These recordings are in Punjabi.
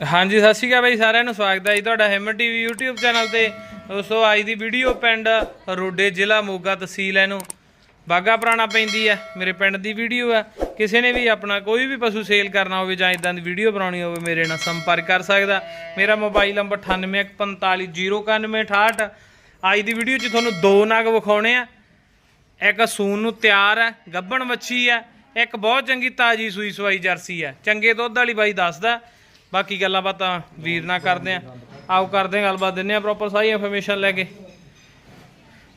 ਹਾਂਜੀ, ਸਤਿ ਸ਼੍ਰੀ ਅਕਾਲ ਬਾਈ, ਸਾਰਿਆਂ ਨੂੰ ਸਵਾਗਤ ਹੈ ਜੀ ਤੁਹਾਡਾ ਹਿੰਮਤ ਟੀਵੀ YouTube ਚੈਨਲ ਤੇ। ਦੋਸਤੋ ਅੱਜ ਦੀ ਵੀਡੀਓ ਪਿੰਡ ਰੋਡੇ ਜ਼ਿਲ੍ਹਾ ਮੋਗਾ ਤਹਿਸੀਲ ਹੈ ਇਹਨੂੰ। ਬਾਗਾ ਪੁਰਾਣਾ ਪੈਂਦੀ ਹੈ, ਮੇਰੇ ਪਿੰਡ ਦੀ ਵੀਡੀਓ ਹੈ। ਕਿਸੇ ਨੇ ਵੀ ਆਪਣਾ ਕੋਈ ਵੀ ਪਸ਼ੂ ਸੇਲ ਕਰਨਾ ਹੋਵੇ ਜਾਂ ਇਦਾਂ ਦੀ ਵੀਡੀਓ ਬਣਾਉਣੀ ਹੋਵੇ, ਮੇਰੇ ਨਾਲ ਸੰਪਰਕ ਕਰ ਸਕਦਾ। ਮੇਰਾ ਮੋਬਾਈਲ ਨੰਬਰ 9845096868 ਅੱਜ ਦੀ ਵੀਡੀਓ 'ਚ ਤੁਹਾਨੂੰ ਦੋ ਨਗ ਵਿਖਾਉਣੇ ਆ। ਇੱਕ ਸੂਨ ਨੂੰ ਤਿਆਰ ਹੈ ਗੱਬਣ ਵੱਛੀ ਹੈ। ਇੱਕ ਬਹੁਤ ਚੰਗੀ ਤਾਜੀ ਸੂਈ ਸਵਾਈ ਜਰਸੀ ਹੈ। ਚੰਗੇ ਦੁੱਧ ਵਾਲੀ ਬਾਈ ਦੱਸਦਾ। ਬਾਕੀ ਗੱਲਾਂ ਬਾਤਾਂ ਵੀਰ ਨਾਲ ਕਰਦੇ ਆ। ਆਓ ਕਰਦੇ ਆ ਗੱਲਬਾਤ ਦਿੰਨੇ ਆ ਪ੍ਰੋਪਰ ਸਾਰੀ ਇਨਫੋਰਮੇਸ਼ਨ ਲੈ ਕੇ।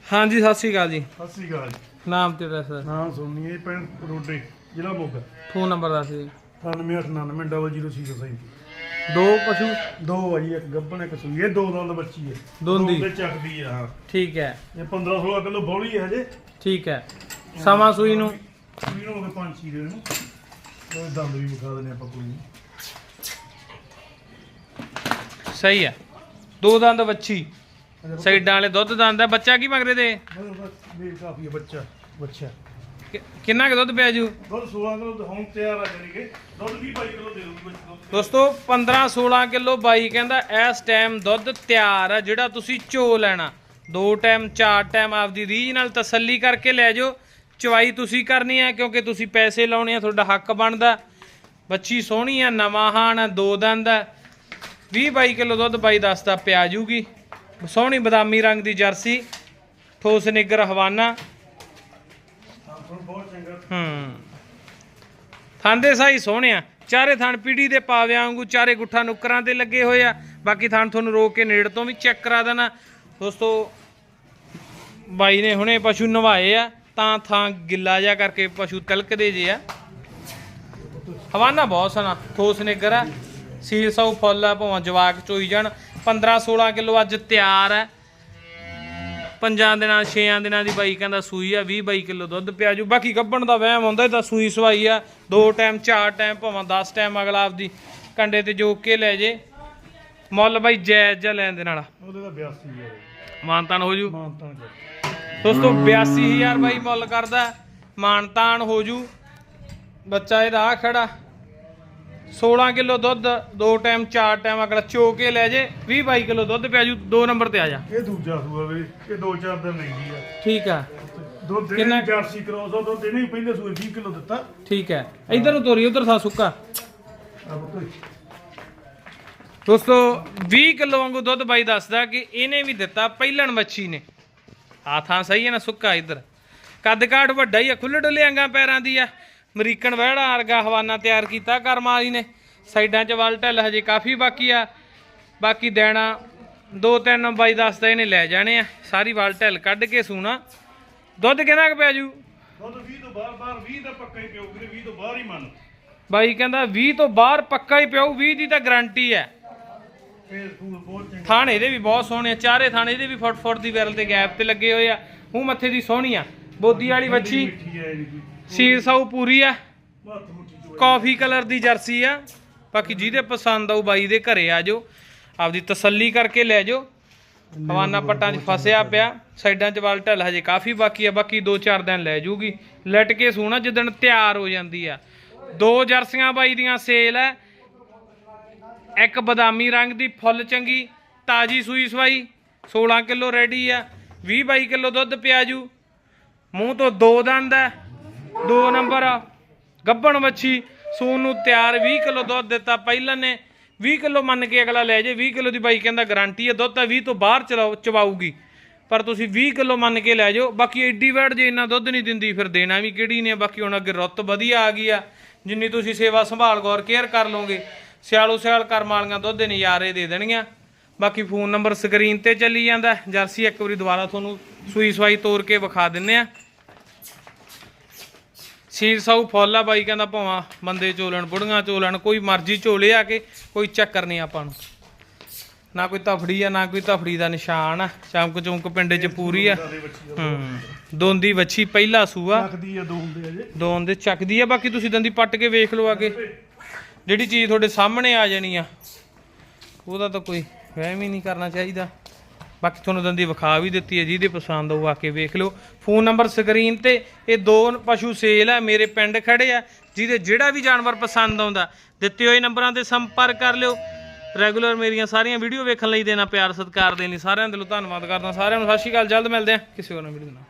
ਹਾਂਜੀ ਸਤਿ ਸ਼੍ਰੀ ਅਕਾਲ ਜੀ। ਸਤਿ ਸ੍ਰੀ ਅਕਾਲ ਨਾਮ ਤੇ ਦੱਸ ਨਾਮ ਸੁਣੀਏ ਪਿੰਡ ਰੋਡੇ ਜ਼ਿਲ੍ਹਾ ਮੋਗਾ। ਫੋਨ ਨੰਬਰ ਦੱਸ ਜੀ। 98990037 ਦੋ ਪਸ਼ੂ? ਦੋ ਆ ਜੀ ਇੱਕ ਗੱਬਣ ਇੱਕ ਸੂਈ। ਇਹ ਦੋ ਦੰਦ ਬੱਚੀ ਹੈ। ਦੋਂਦੀ। ਦੋ ਤੇ ਚੱਕਦੀ ਆ ਹਾਂ। ਠੀਕ ਹੈ। ਇਹ 15 16 ਕਿਲੋ ਬੌਲੀ ਹੈ ਹਜੇ। ਠੀਕ ਹੈ। ਸਮਾਂ ਸੂਈ ਨੂੰ? ਸੂਈ ਨੂੰ ਹੋ ਗਏ ਪੰਜ ਛੇ ਦਿਨ ਨੂੰ। ਉਹ ਦੰਦ ਵੀ ਵਿਖਾ ਦਿੰਦੇ ਆਪਾਂ ਕੋਈ ਨਹੀਂ ਸਹੀ ਹੈ। ਦੋ ਦੰਦ ਵੱਛੀ। ਸਾਈਡਾਂ ਵਾਲੇ ਦੁੱਧ ਦੰਦ ਹੈ। ਬੱਚਾ ਕੀ ਦੇ? ਬਸ ਬਸ ਵੀ ਕਾਫੀ ਹੈ ਬੱਚਾ ਬੱਚਾ। ਕਿ- ਕਿੰਨਾ ਕੁ ਦੁੱਧ ਪਿਆ ਜੂ? ਦੁੱਧ 16 ਕਿਲੋ ਤੇ ਹੁਣ ਤਿਆਰ ਆ ਜਾਣੀ ਕਿ। ਦੁੱਧ 20 22 ਕਿਲੋ ਦੇ ਦੂਗੀ ਬੱਚਾ ਦੁੱਧ। ਦੋਸਤੋ 15 16 ਕਿਲੋ ਬਾਈ ਕਹਿੰਦਾ ਇਸ ਟਾਈਮ ਦੁੱਧ ਤਿਆਰ ਆ ਜਿਹੜਾ ਤੁਸੀਂ ਚੋ ਲੈਣਾ। ਦੋ ਟਾਈਮ ਚਾਰ ਟਾਈਮ ਆਪਦੀ ਰੀਝ ਨਾਲ ਤਸੱਲੀ ਕਰਕੇ ਲੈ ਜਾਓ। ਚਵਾਈ ਤੁਸੀਂ ਕਰਨੀ ਆ ਕਿਉਂਕਿ ਤੁਸੀਂ ਪੈਸੇ ਲਾਉਣੇ ਆ ਤੁਹਾਡਾ ਹੱਕ ਬਣਦਾ। ਬੱਚੀ ਸੋਹਣੀ ਆ ਨਵਾਂ ਹਾਣ ਆ ਦੋ ਦੰਦ ਆ 20 22 ਕਿਲੋ ਦੁੱਧ ਬਾਈ ਦੱਸਦਾ ਪਿਆ ਜੂਗੀ। ਸੋਹਣੀ ਬਦਾਮੀ ਰੰਗ ਦੀ ਜਰਸੀ, ਠੋਸ ਨਿੱਗਰ ਹਵਾਨਾ। ਹਾਂ। ਤੁਹਾਨੂੰ ਬਹੁਤ ਚੰਗਾ ਹੂੰ ਥਾਂਦੇ ਸਾਈ ਸੋਹਣਿਆ ਚਾਰੇ ਥਣ ਪੀੜੀ ਦੇ ਪਾਵਿਆਂ ਵਾਂਗੂ ਚਾਰੇ ਗੁੱਠਾ ਨੁੱਕਰਾਂ ਤੇ ਲੱਗੇ ਹੋਏ ਆ। ਬਾਕੀ ਥਣ ਤੁਹਾਨੂੰ ਰੋਕ ਕੇ ਨੇੜ ਤੋਂ ਵੀ ਚੈੱਕ ਕਰਾ ਦੇਣਾ। ਦੋਸਤੋ, ਬਾਈ ਨੇ ਹੁਣੇ ਪਸ਼ੂ ਨਵਾਏ ਆ, ਤਾਂ ਥਾਂ ਗਿੱਲਾ ਜਿਹਾ ਕਰਕੇ ਪਸ਼ੂ ਤਿਲਕਦੇ ਜੇ ਆ। ਹਵਾਨਾ ਬਹੁਤ ਸੋਹਣਾ, ਠੋਸ ਨਿੱਗਰ ਆ। ਸੀਲ ਸੌ ਫੁੱਲ ਆ ਭਾਵੇਂ ਜਵਾਕ ਚੋਈ ਜਾਣ। 15 16 ਕਿਲੋ ਅੱਜ ਤਿਆਰ ਹੈ ਪੰਜਾਂ ਦਿਨਾਂ ਛੇਆਂ ਦਿਨਾਂ ਦੀ ਬਾਈ ਕਹਿੰਦਾ ਸੂਈ ਆ 20 22 ਕਿਲੋ ਦੁੱਧ ਪਿਆ ਜੂ। ਬਾਕੀ ਗੱਬਣ ਦਾ ਵਹਿਮ ਹੁੰਦਾ ਇਹ ਤਾਂ ਸੂਈ ਸਵਾਈ ਆ। ਦੋ ਟਾਈਮ ਚਾਰ ਟਾਈਮ ਭਾਵੇਂ 10 ਟਾਈਮ ਅਗਲਾ ਆਪਦੀ ਕੰਡੇ ਤੇ ਜੋਕ ਕੇ ਲੈ ਜੇ। ਮੁੱਲ ਬਾਈ ਜਾਇਜ਼ ਜਿਹਾ ਲੈਣ ਦੇ ਨਾਲ ਉਹਦੇ ਦਾ 82 ਹੈ ਮਾਨਤਾਨ ਹੋ ਜੂ। ਮਾਨਤਾਂ ਕਰ। ਦੋਸਤੋ 82000 ਬਾਈ ਮੁੱਲ ਕਰਦਾ। ਮਾਨਤਾਨ ਹੋ ਜੂ। ਬੱਚਾ ਇਹਦਾ ਆ ਖੜਾ। 16 ਕਿਲੋ ਦੁੱਧ ਦੋ ਟਾਈਮ ਚਾਰ ਟਾਈਮ ਅਗਲਾ ਚੋ ਕੇ ਲੈ ਜੇ 20 22 ਕਿਲੋ ਦੁੱਧ ਪਿਆ ਜੂ ਦੋ ਨੰਬਰ ਤੇ ਆ ਜਾ। ਇਹ ਦੂਜਾ ਸੂਆ ਵੀਰੇ ਇਹ ਦੋ ਚਾਰ ਦਿਨ ਲੈਂਦੀ ਆ। ਠੀਕ ਆ। ਦੁੱਧ ਕਿੰਨਾ- ਜਰਸੀ ਕ੍ਰੋਸ ਆ ਦੁੱਧ ਦੇਣੇ ਹੀ ਪਹਿਲੇ ਸੂਏ 20 ਕਿਲੋ ਦਿੱਤਾ। ਠੀਕ ਹੈ ਇਧਰ ਨੂੰ ਤੋਰੀ ਉਧਰ ਸਾ ਸੁੱਕਾ। ਆ ਪੁੱਤ। ਦੋਸਤੋ 20 ਕਿਲੋ ਵਾਂਗੂ ਦੁੱਧ ਬਾਈ ਦੱਸਦਾ ਕਿ ਇਹਨੇ ਵੀ ਦਿੱਤਾ ਪਹਿਲਣ ਮੱਛੀ ਨੇ। ਆ ਥਾਂ ਸਹੀ ਹੈ ਨਾ ਸੁੱਕਾ ਇਧਰ। ਕੱਦ ਕਾਠ ਵੱਡਾ ਹੀ ਆ ਖੁੱਲੇ ਡੁੱਲੇ ਅੰਗਾਂ ਪੈਰਾਂ ਦੀ ਆ। ਅਮਰੀਕਨ ਵਹਿੜਾ ਵਰਗਾ ਹਵਾਨਾ ਤਿਆਰ ਕੀਤਾ ਕਰਮ ਵਾਲੀ ਨੇ। ਸਾਈਡਾਂ 'ਚ ਵਲ ਢਿੱਲ ਹਜੇ ਕਾਫੀ ਬਾਕੀ ਆ। ਬਾਕੀ ਦੇਣਾ ਦੋ ਤਿੰਨ ਬਾਈ ਦੱਸਦਾ ਇਹਨੇ ਲੈ ਜਾਣੇ ਆ। ਸਾਰੀ ਵਲ ਢਿੱਲ ਕੱਢ ਕੇ ਸੂਣਾ। ਦੁੱਧ ਕਿੰਨਾ ਕੁ ਪਿਆ ਜੂ? ਦੁੱਧ 20 ਤੋਂ ਬਾਹਰ ਬਾਹਰ 20 ਦਾ ਪੱਕਾ ਹੀ ਪਿਓ ਵੀਰੇ 20 ਤੋਂ ਬਾਹਰ ਹੀ ਮੰਨ। ਬਾਈ ਕਹਿੰਦਾ 20 ਤੋਂ ਬਾਹਰ ਪੱਕਾ ਹੀ ਪਿਆਊ 20 ਦੀ ਤਾਂ ਗਾਰੰਟੀ ਹੈ। ਥਾਣ ਇਹਦੇ ਵੀ ਬਹੁਤ ਸੋਹਣੇ ਆ ਚਾਰੇ ਥਾਣ ਇਹਦੇ ਵੀ ਫੁੱਟ ਫੁੱਟ ਦੀ ਵਿਰਲ ਤੇ ਗੈਪ ਤੇ ਲੱਗੇ ਹੋਏ ਆ। ਮੂੰਹ ਮੱਥੇ ਦੀ ਸੋਹਣੀ ਆ। ਬੋਦੀ ਵਾਲੀ ਵੱਛੀ। ਮਿੱਠੀ ਹੈ ਸੀਰ ਸਾਊ ਪੂਰੀ ਆ। ਮੁੱਠੀ ਚੋਈ ਕਾਫੀ ਕਲਰ ਦੀ ਜਰਸੀ ਆ। ਬਾਕੀ ਜਿਹਦੇ ਪਸੰਦ ਆਊ ਬਾਈ ਦੇ ਘਰੇ ਆ ਜਾਓ। ਆਪਦੀ ਤਸੱਲੀ ਕਰਕੇ ਲੈ ਜਾਓ। ਹਵਾਨਾ ਪੱਟਾਂ 'ਚ ਫਸਿਆ ਪਿਆ। ਸਾਈਡਾਂ 'ਚ ਵਲ ਢਲ ਹਜੇ ਕਾਫੀ ਬਾਕੀ ਆ। ਬਾਕੀ 2-4 ਦਿਨ ਲੈ ਜੂਗੀ ਲਟ ਕੇ ਸੋਣਾ ਜਿੱਦਣ ਤਿਆਰ ਹੋ ਜਾਂਦੀ ਆ। ਦੋ ਜਰਸੀਆਂ ਬਾਈ ਦੀਆਂ ਸੇਲ ਐ ਇੱਕ ਬਦਾਮੀ ਰੰਗ ਦੀ ਫੁੱਲ ਚੰਗੀ ਤਾਜੀ ਸੂਈ ਸਵਾਈ। 16 ਕਿਲੋ ਰੈਡੀ ਆ। 20 22 ਕਿਲੋ ਦੁੱਧ ਪਿਆ ਜੂ। ਮੂੰਹ ਤੋਂ ਦੋ ਦੰਦ ਹੈ, ਦੋ ਨੰਬਰ ਆ। ਗੱਬਣ ਮੱਛੀ ਸੂਨ ਨੂੰ ਤਿਆਰ 20 ਕਿਲੋ ਦੁੱਧ ਦਿੱਤਾ ਪਹਿਲਾਂ ਨੇ। 20 ਕਿਲੋ ਮੰਨ ਕੇ ਅਗਲਾ ਲੈ ਜੇ 20 ਕਿਲੋ ਦੀ ਬਾਈ ਕਹਿੰਦਾ ਗਾਰੰਟੀ ਹੈ, ਦੁੱਧ ਤਾਂ 20 ਤੋਂ ਬਾਹਰ ਚਲਾਉ ਚਵਾਊਗੀ। ਪਰ ਤੁਸੀਂ 20 ਕਿਲੋ ਮੰਨ ਕੇ ਲੈ ਜਾਓ, ਬਾਕੀ ਐਡੀ ਵੈਟ ਜੇ ਇੰਨਾ ਦੁੱਧ ਨਹੀਂ ਦਿੰਦੀ, ਫਿਰ ਦੇਣਾ ਵੀ ਕਿਹੜੀ ਨੇ ਬਾਕੀ ਹੁਣ ਅੱਗੇ ਰੁੱਤ ਵਧੀਆ ਆ ਗਈ ਆ। ਜਿੰਨੀ ਤੁਸੀਂ ਸੇਵਾ ਸੰਭਾਲ, ਗੌਰ ਕੇਅਰ ਕਰ ਲਓਗੇ ਸਿਆਲੋ ਸਿਆਲ ਕਰਮ ਵਾਲੀਆਂ ਦੁੱਧ ਦੇ ਨਜ਼ਾਰੇ ਦੇ ਦੇਣਗੀਆਂ ਬਾਕੀ ਫੋਨ ਨੰਬਰ ਸਕਰੀਨ ਤੇ ਚੱਲੀ ਜਾਂਦਾ। ਜਰਸੀ ਇੱਕ ਵਾਰੀ ਦੁਬਾਰਾ ਤੁਹਾਨੂੰ ਸੂਈ ਸਵਾਈ ਤੋੜ ਕੇ ਵਿਖਾ ਦਿੰਨੇ ਆ। ਸੀਰ ਸਾਊ ਫੁੱਲ ਆ ਬਾਈ ਕਹਿੰਦਾ ਭਾਵਾਂ ਬੰਦੇ ਚੋਲਣ ਬੁੜੀਆਂ ਚੋਲਣ ਕੋਈ ਮਰਜ਼ੀ ਝੋਲੇ ਆ ਕੇ ਕੋਈ ਚੱਕਰ ਨਹੀਂ ਆਪਾਂ ਨੂੰ। ਨਾ ਕੋਈ ਤਫੜੀ ਆ ਨਾ ਕੋਈ ਤਫੜੀ ਦਾ ਨਿਸ਼ਾਨ ਆ। ਚਮਕ ਚਮਕ ਪਿੰਡੇ 'ਚ ਪੂਰੀ ਆ। ਹੂੰ ਦੋਂਦੀ ਵੱਛੀ ਪਹਿਲਾ ਸੂਆ। ਰੱਖਦੀ ਆ ਦੋ ਹੁੰਦੇ ਅਜੇ ਦੋਨ ਦੇ ਚੱਕਦੀ ਆ ਬਾਕੀ ਤੁਸੀਂ ਦੰਦੀ ਪੱਟ ਕੇ ਵੇਖ ਲਓ ਆਗੇ ਜਿਹੜੀ ਚੀਜ਼ ਤੁਹਾਡੇ ਸਾਹਮਣੇ ਆ ਜਾਣੀ ਆ ਉਹਦਾ ਤਾਂ ਕੋਈ ਵਹਿਮ ਹੀ ਨਹੀਂ ਕਰਨਾ ਚਾਹੀਦਾ। ਬਾਕੀ ਤੁਹਾਨੂੰ ਦੰਦੀ ਵਿਖਾ ਵੀ ਦਿੱਤੀ ਹੈ, ਜਿਹਦੇ ਪਸੰਦ ਆਊ ਆ ਕੇ ਵੇਖ ਲਿਓ। ਫੋਨ ਨੰਬਰ ਸਕਰੀਨ ਤੇ, ਇਹ ਦੋ ਪਸ਼ੂ ਸੇਲ ਆ, ਮੇਰੇ ਪਿੰਡ ਖੜੇ ਆ, ਜਿਹਦੇ ਜਿਹੜਾ ਵੀ ਜਾਨਵਰ ਪਸੰਦ ਆਉਂਦਾ, ਦਿੱਤੇ ਹੋਏ ਨੰਬਰਾਂ ਤੇ ਸੰਪਰਕ ਕਰ ਲਿਓ। ਰੈਗੂਲਰ ਮੇਰੀਆਂ ਸਾਰੀਆਂ ਵੀਡੀਓ ਵੇਖਣ ਲਈ ਦੇਣਾ, ਪਿਆਰ ਸਤਿਕਾਰ ਦੇਣ ਲਈ। ਸਾਰਿਆਂ ਦਿਲੋਂ ਧੰਨਵਾਦ ਕਰਦਾ, ਸਾਰਿਆਂ ਨੂੰ ਸਤਿ ਸ਼੍ਰੀ ਅਕਾਲ, ਜਲਦ ਮਿਲਦੇ ਆ ਕਿਸੇ ਹੋਰ ਵੀਡੀਓ ਨਾਲ।